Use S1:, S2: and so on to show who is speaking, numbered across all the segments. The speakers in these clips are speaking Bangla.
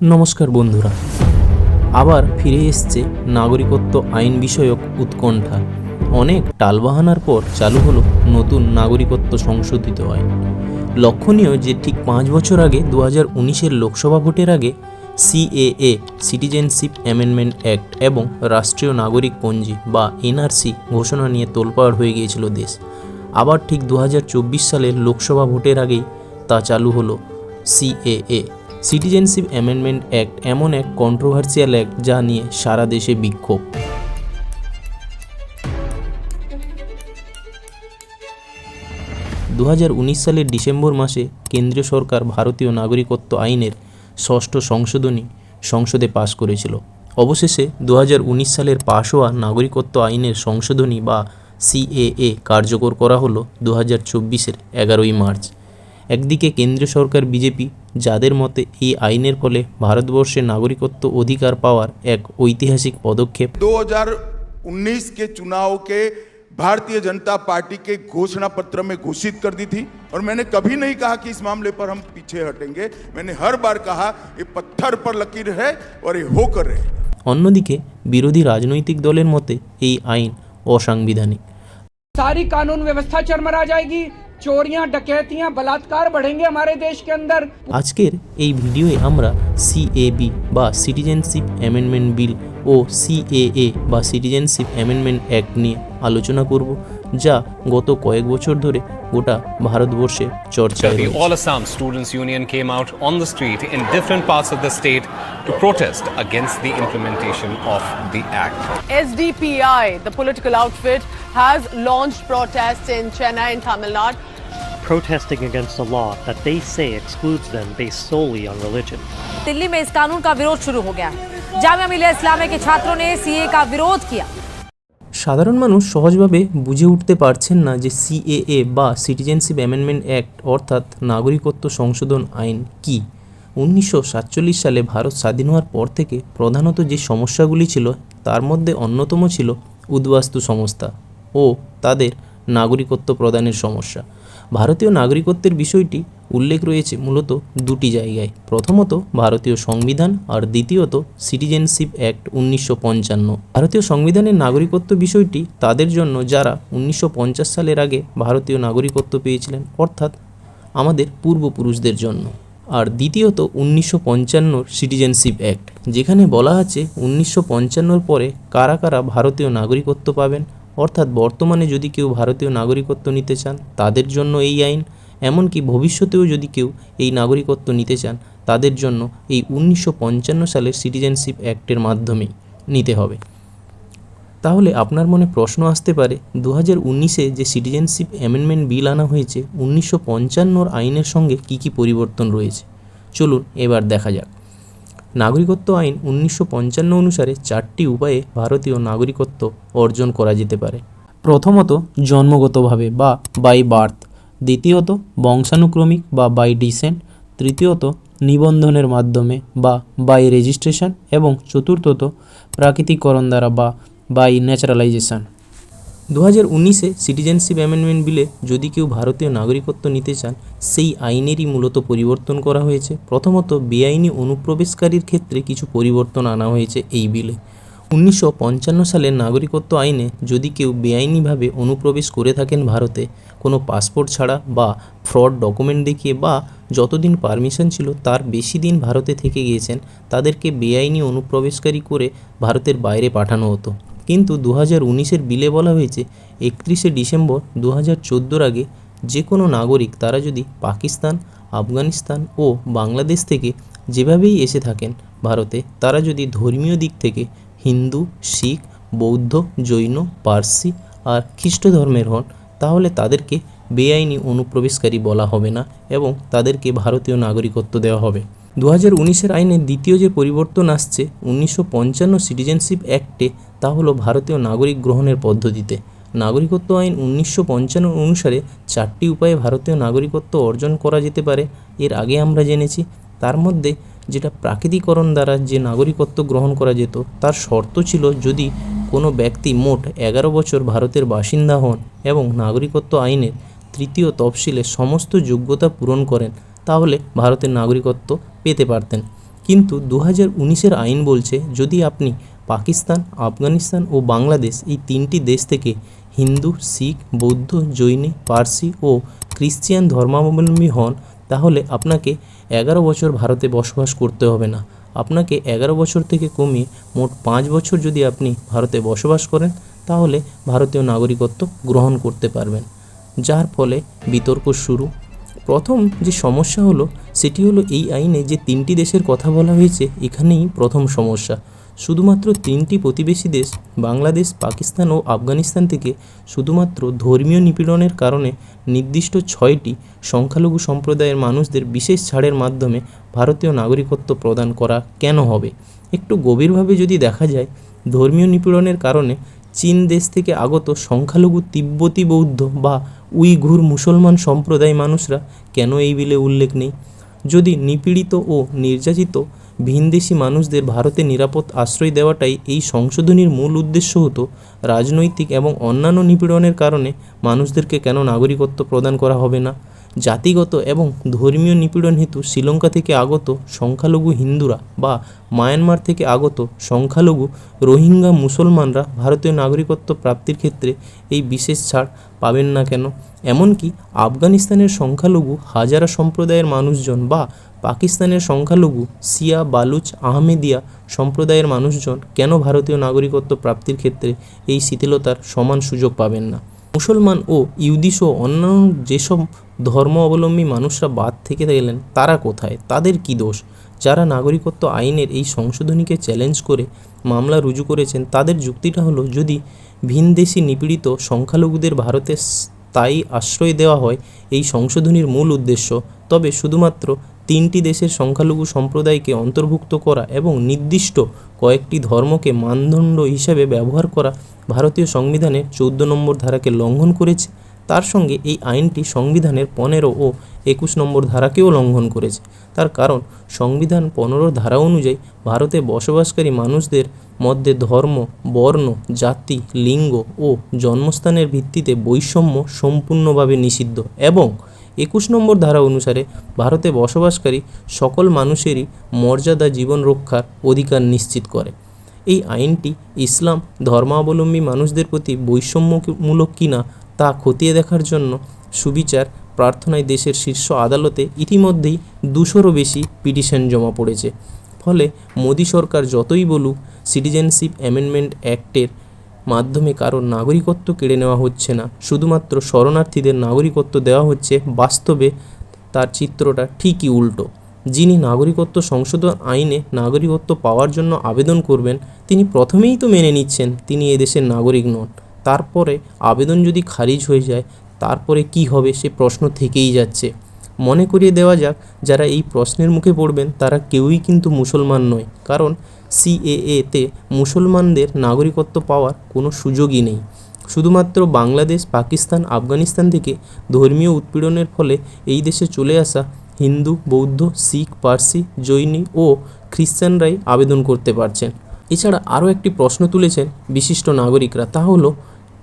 S1: নমস্কার বন্ধুরা। আবার ফিরে এসছে নাগরিকত্ব আইন বিষয়ক উৎকণ্ঠা। অনেক টালবাহানার পর চালু হলো নতুন নাগরিকত্ব সংশোধিত আইন। লক্ষণীয় যে ঠিক পাঁচ বছর আগে দু হাজার উনিশের লোকসভা ভোটের আগে সিএএ, সিটিজেনশিপ অ্যামেন্ডমেন্ট অ্যাক্ট এবং রাষ্ট্রীয় নাগরিক পঞ্জি বা এনআরসি ঘোষণা নিয়ে তোলপাড় হয়ে গিয়েছিল দেশ। আবার ঠিক দু হাজার চব্বিশ সালের লোকসভা ভোটের আগেই তা চালু হলো সিএএ। সিটিজেনশিপ অ্যামেন্ডমেন্ট অ্যাক্ট এমন এক কন্ট্রোভার্সিয়াল অ্যাক্ট যা নিয়ে সারা দেশে বিক্ষোভ। দু হাজার উনিশ সালের ডিসেম্বর মাসে কেন্দ্রীয় সরকার ভারতীয় নাগরিকত্ব আইনের ষষ্ঠ সংশোধনী সংসদে পাশ করেছিল। অবশেষে দু হাজার উনিশ সালের পাশ হওয়া নাগরিকত্ব আইনের সংশোধনী বা সিএএ কার্যকর করা হলো দু হাজার চব্বিশের এগারোই মার্চ। একদিকে কেন্দ্রীয় সরকার বিজেপি যাদের মতে এই আইনের ফলে ভারতবর্ষে নাগরিকত্ব অধিকার পাওয়ার এক ঐতিহাসিক পদক্ষেপ
S2: 2019 के चुनाव के भारतीय जनता पार्टी के घोषणा पत्र में घोषित कर दी थी और मैंने कभी नहीं कहा कि इस मामले पर हम पीछे हटेंगे मैंने हर बार कहा ये पत्थर पर लकीर है और ये होकर रहेगा
S1: অন্যদিকে বিরোধী রাজনৈতিক দলের মতে এই আইন অসাংবিধানিক
S3: सारी कानून व्यवस्था चरमरा जाएगी चोरियां डकैतियां बलात्कार बढ़ेंगे हमारे देश के अंदर
S1: আজকের এই ভিডিওয়ে আমরা সিএবি বা সিটিজেনশিপ অ্যামেন্ডমেন্ট বিল ও সিএএ বা সিটিজেনশিপ অ্যামেন্ডমেন্ট অ্যাক্ট নিয়ে আলোচনা করব যা গত কয়েক বছর ধরে গোটা ভারতবর্ষে চর্চায়
S4: The
S1: রয়েছে।
S4: All Assam Students Union came out on the street in different parts of the state to protest against the implementation of the act.
S5: SDPI, the political outfit, has launched protests in Chennai and Tamil Nadu.
S6: protesting against a law that they say excludes them based solely on religion.
S7: Delhi में इस कानून का विरोध शुरू हो गया है जामिया मिलिया इस्लामिया के छात्रों ने सीए का विरोध किया
S1: সাধারণ মানুষ সহজভাবে বুঝে উঠতে পারছেন না যে সিএএ বা সিটিজেনশিপ অ্যামেন্ডমেন্ট অ্যাক্ট অর্থাৎ নাগরিকত্ব সংশোধন আইন কি উনিশশো সাতচল্লিশ সালে ভারত স্বাধীন হওয়ার পর থেকে প্রধানত যে সমস্যাগুলি ছিল তার মধ্যে অন্যতম ছিল উদ্বাস্তু সংস্থা ও তাদের নাগরিকত্ব প্রদানের সমস্যা ভারতীয় নাগরিকত্বের বিষয়টি উল্লেখ রয়েছে মূলত দুটি জায়গায়। প্রথমত, ভারতীয় সংবিধান আর দ্বিতীয়ত সিটিজেনশিপ অ্যাক্ট উনিশশো পঞ্চান্ন। ভারতীয় সংবিধানের নাগরিকত্ব বিষয়টি তাদের জন্য যারা উনিশশো পঞ্চাশ সালের আগে ভারতীয় নাগরিকত্ব পেয়েছিলেন, অর্থাৎ আমাদের পূর্বপুরুষদের জন্য। আর দ্বিতীয়ত, উনিশশো পঞ্চান্নর সিটিজেনশিপ অ্যাক্ট যেখানে বলা আছে উনিশশো পঞ্চান্নর পরে কারা কারা ভারতীয় নাগরিকত্ব পাবেন অর্থাৎ বর্তমানে যদি কেউ ভারতীয় নাগরিকত্ব নিতে চান, তাদের জন্য এই আইন, এমনকি ভবিষ্যতেও যদি কেউ এই নাগরিকত্ব নিতে চান, তাদের জন্য এই উনিশশো পঞ্চান্ন সালের সিটিজেনশিপ অ্যাক্টের মাধ্যমেই নিতে হবে। তাহলে আপনার মনে প্রশ্ন আসতে পারে দু হাজার উনিশে যে সিটিজেনশিপ অ্যামেন্ডমেন্ট বিল আনা হয়েছে, উনিশশো পঞ্চান্নর আইনের সঙ্গে কী কী পরিবর্তন রয়েছে? চলুন এবার দেখা যাক। নাগরিকত্ব আইন উনিশশো পঞ্চান্ন অনুসারে চারটি উপায়ে ভারতীয় নাগরিকত্ব অর্জন করা যেতে পারে। প্রথমত, জন্মগতভাবে বা বাই বার্থ দ্বিতীয়ত, বংশানুক্রমিক বা বাই ডিসেন্ট তৃতীয়ত, নিবন্ধনের মাধ্যমে বা বাই রেজিস্ট্রেশন এবং চতুর্থত প্রাকৃতিকরণ দ্বারা বা বাই ন্যাচারালাইজেশন দু হাজার উনিশে সিটিজেনশিপ অ্যামেন্ডমেন্ট বিলে যদি কেউ ভারতীয় নাগরিকত্ব নিতে চান, সেই আইনেরই মূলত পরিবর্তন করা হয়েছে। প্রথমত, বেআইনি অনুপ্রবেশকারীর ক্ষেত্রে কিছু পরিবর্তন আনা হয়েছে এই বিলে উনিশশো পঞ্চান্ন সালের নাগরিকত্ব আইনে যদি কেউ বেআইনিভাবে অনুপ্রবেশ করে থাকেন ভারতে, কোনো পাসপোর্ট ছাড়া বা ফ্রড ডকুমেন্ট দেখিয়ে বা যতদিন পারমিশন ছিল তার বেশি দিন ভারতে থেকে গিয়েছেন, তাদেরকে বেআইনি অনুপ্রবেশকারী করে ভারতের বাইরে পাঠানো হতো। কিন্তু দু হাজার উনিশের বিলে বলা হয়েছে, একত্রিশে ডিসেম্বর দু হাজার চোদ্দোর আগে যে কোনো নাগরিক তারা যদি পাকিস্তান, আফগানিস্তান ও বাংলাদেশ থেকে যেভাবেই এসে থাকেন ভারতে, তারা যদি ধর্মীয় দিক থেকে হিন্দু, শিখ, বৌদ্ধ, জৈন, পার্সি আর খ্রিস্ট ধর্মের হন, তাহলে তাদেরকে বেআইনি অনুপ্রবেশকারী বলা হবে না এবং তাদেরকে ভারতীয় নাগরিকত্ব দেওয়া হবে। দু হাজার উনিশের আইনে দ্বিতীয় যে পরিবর্তন আসছে, উনিশশো পঞ্চান্ন সিটিজেনশিপ অ্যাক্টে তা হলো ভারতীয় নাগরিক গ্রহণের পদ্ধতিতে। নাগরিকত্ব আইন উনিশশো পঞ্চান্ন অনুসারে চারটি উপায়ে ভারতীয় নাগরিকত্ব অর্জন করা যেতে পারে, এর আগে আমরা জেনেছি। তার মধ্যে যেটা প্রাকৃতিকরণ দ্বারা যে নাগরিকত্ব গ্রহণ করা যেত, তার শর্ত ছিল যদি কোনো ব্যক্তি মোট এগারো বছর ভারতের বাসিন্দা হন এবং নাগরিকত্ব আইনের তৃতীয় তফসিলে সমস্ত যোগ্যতা পূরণ করেন তাহলে ভারতের নাগরিকত্ব পেতে পারতেন। কিন্তু দু হাজার আইন বলছে, যদি আপনি পাকিস্তান, আফগানিস্তান ও বাংলাদেশ এই তিনটি দেশ থেকে হিন্দু, শিখ, বৌদ্ধ, জৈনী, পার্সি ও খ্রিস্টিয়ান ধর্মাবলম্বী হন, তাহলে আপনাকে এগারো বছর ভারতে বসবাস করতে হবে না। আপনাকে এগারো বছর থেকে কমিয়ে মোট পাঁচ বছর যদি আপনি ভারতে বসবাস করেন, তাহলে ভারতীয় নাগরিকত্ব গ্রহণ করতে পারবেন। যার ফলে বিতর্ক শুরু প্রথম যে সমস্যা হলো, সেটি হলো এই আইনে যে তিনটি দেশের কথা বলা হয়েছে, এখানেই প্রথম সমস্যা। শুধুমাত্র তিনটি প্রতিবেশী দেশ, বাংলাদেশ, পাকিস্তান ও আফগানিস্তান থেকে শুধুমাত্র ধর্মীয় নিপীড়নের কারণে নির্দিষ্ট ছয়টি সংখ্যালঘু সম্প্রদায়ের মানুষদের বিশেষ ছাড়ের মাধ্যমে ভারতীয় নাগরিকত্ব প্রদান করা কেন হবে? একটু গভীরভাবে যদি দেখা যায়, ধর্মীয় নিপীড়নের কারণে চীন দেশ থেকে আগত সংখ্যালঘু তিব্বতী বৌদ্ধ বা উইঘুর মুসলমান সম্প্রদায় মানুষরা কেন এই বিলে উল্লেখ নেই? যদি নিপীড়িত ও নির্যাতিত ভিনদেশি মানুষদের ভারতে নিরাপদ আশ্রয় দেওয়াটাই এই সংশোধনীর মূল উদ্দেশ্য হতো, রাজনৈতিক এবং অন্যান্য নিপীড়নের কারণে মানুষদেরকে কেন নাগরিকত্ব প্রদান করা হবে না? জাতিগত এবং ধর্মীয় নিপীড়ন হেতু শ্রীলঙ্কা থেকে আগত সংখ্যালঘু হিন্দুরা বা মায়ানমার থেকে আগত সংখ্যালঘু রোহিঙ্গা মুসলমানরা ভারতীয় নাগরিকত্ব প্রাপ্তির ক্ষেত্রে এই বিশেষ ছাড় পাবেন না কেন? এমনকি আফগানিস্তানের সংখ্যালঘু হাজারা সম্প্রদায়ের মানুষজন বা পাকিস্তানের সংখ্যালঘু সিয়া বালুচ আহমেদিয়া সম্প্রদায়ের মানুষজন কেন ভারতীয় নাগরিকত্ব প্রাপ্তির ক্ষেত্রে এই শিথিলতার সমান সুযোগ পাবেন না? মুসলমান ও ইহুদিসহ অন্যান্য যেসব ধর্ম অবলম্বী মানুষরা বাদ থেকে গেলেন, তারা কোথায়? তাদের কী দোষ? যারা নাগরিকত্ব আইনের এই সংশোধনীকে চ্যালেঞ্জ করে মামলা রুজু করেছেন, তাদের যুক্তিটা হলো, যদি ভিনদেশি নিপীড়িত সংখ্যালঘুদের ভারতে স্থায়ী আশ্রয় দেওয়া হয় এই সংশোধনীর মূল উদ্দেশ্য, তবে শুধুমাত্র তিনটি দেশের সংখ্যালঘু সম্প্রদায়কে অন্তর্ভুক্ত করা এবং নির্দিষ্ট কয়েকটি ধর্মকে মানদণ্ড হিসেবে ব্যবহার করা ভারতীয় সংবিধানের চৌদ্দ নম্বর ধারাকে লঙ্ঘন করেছে তার সঙ্গে এই আইনটি সংবিধানের পনেরো ও একুশ নম্বর ধারাকেও লঙ্ঘন করেছে। তার কারণ, সংবিধান পনেরো ধারা অনুযায়ী ভারতে বসবাসকারী মানুষদের মধ্যে ধর্ম, বর্ণ, জাতি, লিঙ্গ ও জন্মস্থানের ভিত্তিতে বৈষম্য সম্পূর্ণভাবে নিষিদ্ধ এবং একুশ নম্বর ধারা অনুসারে ভারতে বসবাসকারী সকল মানুষেরই মর্যাদা জীবন রক্ষার অধিকার নিশ্চিত করে। এই আইনটি ইসলাম ধর্মাবলম্বী মানুষদের প্রতি বৈষম্যমূলক কিনা তা খতিয়ে দেখার জন্য সুবিচার প্রার্থনায় দেশের শীর্ষ আদালতে ইতিমধ্যেই দুশোরও বেশি পিটিশন জমা পড়েছে। ফলে মোদী সরকার যতই বলুক, সিটিজেনশিপ অ্যামেন্ডমেন্ট অ্যাক্টের মাধ্যমে কারোর নাগরিকত্ব কেড়ে নেওয়া হচ্ছে না। শুধুমাত্র শরণার্থীদের নাগরিকত্ব দেওয়া হচ্ছে বাস্তবে তার চিত্রটা ঠিকই উল্টো। যিনি নাগরিকত্ব সংশোধন আইনে নাগরিকত্ব পাওয়ার জন্য আবেদন করবেন, তিনি প্রথমেই তো মেনে নিচ্ছেন, তিনি এদেশের নাগরিক নন। তারপরে আবেদন যদি খারিজ হয়ে যায়, তারপরে কি হবে সে প্রশ্ন থেকেই যাচ্ছে। মনে করিয়ে দেওয়া যাক, যারা এই প্রশ্নের মুখে পড়বেন, তারা কেউই কিন্তু মুসলমান নয়, কারণ সিএএতে মুসলমানদের নাগরিকত্ব পাওয়ার কোনো সুযোগই নেই। শুধুমাত্র বাংলাদেশ, পাকিস্তান, আফগানিস্তান থেকে ধর্মীয় উৎপীড়নের ফলে এই দেশে চলে আসা হিন্দু, বৌদ্ধ, শিখ, পার্সি, জৈনী ও খ্রিস্টানরাই আবেদন করতে পারছেন। এছাড়া আরও একটি প্রশ্ন তুলেছেন বিশিষ্ট নাগরিকরা, তা হলো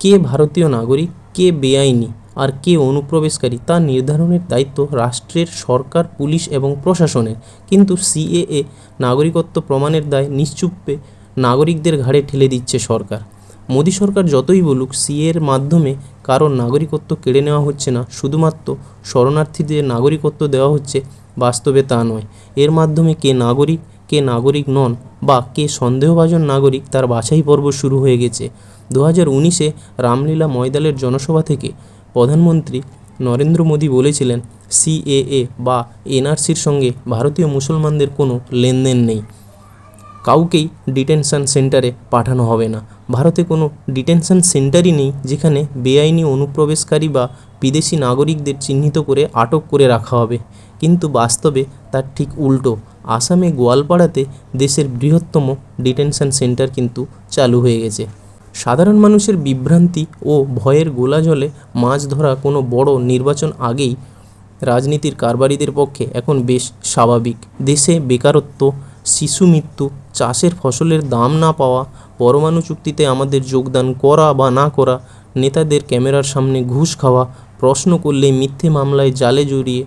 S1: কে ভারতীয় নাগরিক, কে বেআইনি আর কে অনুপ্রবেশকারী তা নির্ধারণের দায়িত্ব রাষ্ট্রের সরকার, পুলিশ এবং প্রশাসনের। কিন্তু সিএএ নাগরিকত্ব প্রমাণের দায় নিশ্চুপে নাগরিকদের ঘাড়ে ঠেলে দিচ্ছে সরকার। মোদী সরকার যতই বলুক সিএর মাধ্যমে কারোর নাগরিকত্ব কেড়ে নেওয়া হচ্ছে না। শুধুমাত্র শরণার্থীদের নাগরিকত্ব দেওয়া হচ্ছে, বাস্তবে তা নয়। এর মাধ্যমে কে নাগরিক কে নাগরিক নন বা কে সন্দেহভাজন নাগরিক তার বাছাই পর্ব শুরু হয়ে গেছে। দু হাজার উনিশে রামলীলা ময়দানের জনসভা থেকে প্রধানমন্ত্রী নরেন্দ্র মোদী বলেছিলেন সিএএ বা এনআরসির সঙ্গে ভারতীয় মুসলমানদের কোনো লেনদেন নেই। কাউকেই ডিটেনশন সেন্টারে পাঠানো হবে না। ভারতে কোনো ডিটেনশন সেন্টারই নেই যেখানে বেআইনি অনুপ্রবেশকারী বা বিদেশি নাগরিকদের চিহ্নিত করে আটক করে রাখা হবে। কিন্তু বাস্তবে তার ঠিক উল্টো। আসামে গোয়ালপাড়াতে দেশের বৃহত্তম ডিটেনশন সেন্টার কিন্তু চালু হয়ে গেছে। সাধারণ মানুষের বিভ্রান্তি ও ভয়ের গোলা জলে মাছ ধরা কোনো বড় নির্বাচন আগেই রাজনীতির কারবারিদের পক্ষে এখন বেশ স্বাভাবিক। দেশে বেকারত্ব, শিশু মৃত্যু, চাষের ফসলের দাম না পাওয়া, পরমাণু চুক্তিতে আমাদের যোগদান করা বা না করা, নেতাদের ক্যামেরার সামনে ঘুষ খাওয়া, প্রশ্ন করলে মিথ্যে মামলায় জালে জড়িয়ে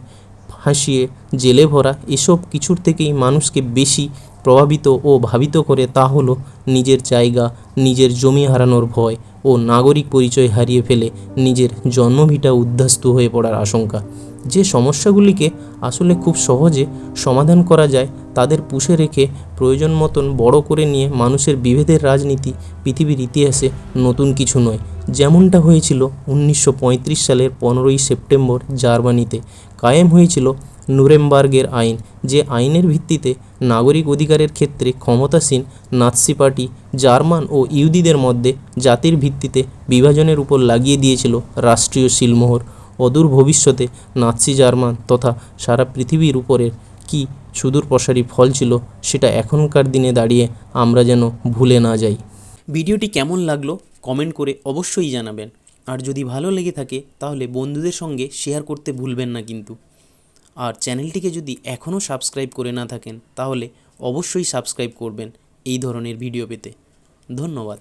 S1: হাসিয়ে জেলে ভরা এসব কিছুর থেকেই মানুষকে বেশি প্রভাবিত ও ভাবিত করে তা হলো নিজের জায়গা, নিজের জমি হারানোর ভয় ও নাগরিক পরিচয় হারিয়ে ফেলে নিজের জন্মভিটা উদ্ধাস্ত হয়ে পড়ার আশঙ্কা। যে সমস্যাগুলিকে আসলে খুব সহজে সমাধান করা যায়, তাদের পুষে রেখে প্রয়োজন মতন বড় করে নিয়ে মানুষের বিভেদের রাজনীতি, পৃথিবীর ইতিহাসে নতুন কিছু নয়। যেমনটা হয়েছিল উনিশশো পঁয়ত্রিশ সালের পনেরোই সেপ্টেম্বর জার্মানিতে। কায়েম হয়েছিল নুরেমবার্গের আইন, যে আইনের ভিত্তিতে নাগরিক অধিকারের ক্ষেত্রে ক্ষমতাসীন নাৎসি পার্টি জার্মান ও ইহুদিদের মধ্যে জাতির ভিত্তিতে বিভাজনের উপর লাগিয়ে দিয়েছিল রাষ্ট্রীয় সিলমোহর। অদূর ভবিষ্যতে নাৎসি জার্মান তথা সারা পৃথিবীর উপরের কি সুদূর প্রসারী ফল ছিল সেটা এখনকার দিনে দাঁড়িয়ে আমরা যেন ভুলে না যাই। ভিডিওটি কেমন লাগল কমেন্ট করে অবশ্যই জানাবেন। আর যদি ভালো লেগে থাকে তাহলে বন্ধুদের সঙ্গে শেয়ার করতে ভুলবেন না কিন্তু। আর চ্যানেলটিকে যদি এখনও সাবস্ক্রাইব করে না থাকেন তাহলে অবশ্যই সাবস্ক্রাইব করবেন এই ধরনের ভিডিও পেতে। ধন্যবাদ।